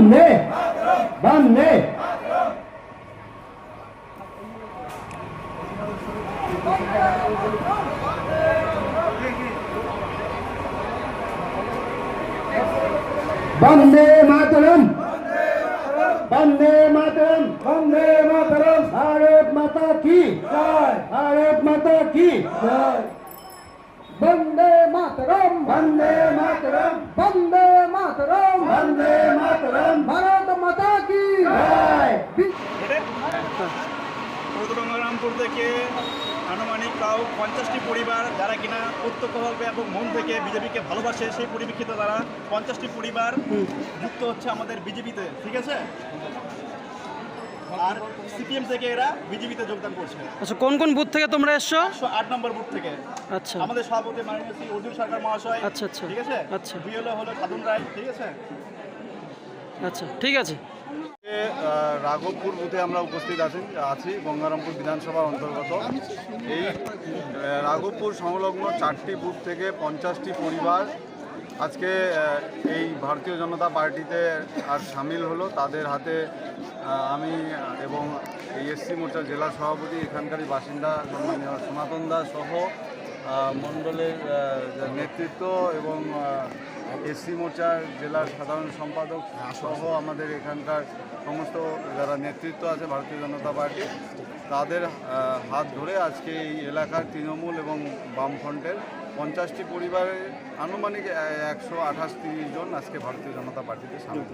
बंदे बनने बंदे मातरम बंदे मातरम बंदे मातरम भारत माता की भारत माता की बंदे मातरम बंदे मातरम बंदे থেকে আনুমানিক তাও পঞ্চাশটি পরিবার যারা কিনা প্রত্যক্ষভাবে এবং মন থেকে বিজেপিকে ভালোবাসে সেই পরিপ্রেক্ষিতে তারা পঞ্চাশটি পরিবার যুক্ত হচ্ছে আমাদের বিজেপিতে ঠিক আছে? আর সিপিএম থেকে এরা বিজেপিতে যোগদান করছে। আচ্ছা কোন কোন বুথ থেকে তোমরা এসছো? একশো আট নম্বর বুথ থেকে। আচ্ছা। আমাদের সভাপতি মাননীয় শ্রী অর্জুন সরকার মহাশয় আচ্ছা, আচ্ছা। ঠিক আছে? আচ্ছা। বিএলও হলো খাদুন রায় ঠিক আছে? আচ্ছা ঠিক আছে। রাঘবপুর বুথে আমরা উপস্থিত আছি আছি গঙ্গারামপুর বিধানসভার অন্তর্গত। এই রাঘবপুর সংলগ্ন চারটি বুথ থেকে পঞ্চাশটি পরিবার আজকে এই ভারতীয় জনতা পার্টিতে আর সামিল হলো। তাদের হাতে আমি এবং এই এসসি মোর্চার জেলা সভাপতি, এখানকারই বাসিন্দা সনাতন দাস সহ মণ্ডলের নেতৃত্ব এবং এসসি মোর্চার জেলার সাধারণ সম্পাদক সহ আমাদের এখানকার সমস্ত যারা নেতৃত্ব আছে ভারতীয় জনতা পার্টি, তাদের হাত ধরে আজকে এই এলাকার তৃণমূল এবং বামফ্রন্টের পঞ্চাশটি পরিবারে আনুমানিক একশো আঠাশ জন আজকে ভারতীয় জনতা পার্টিতে সামিল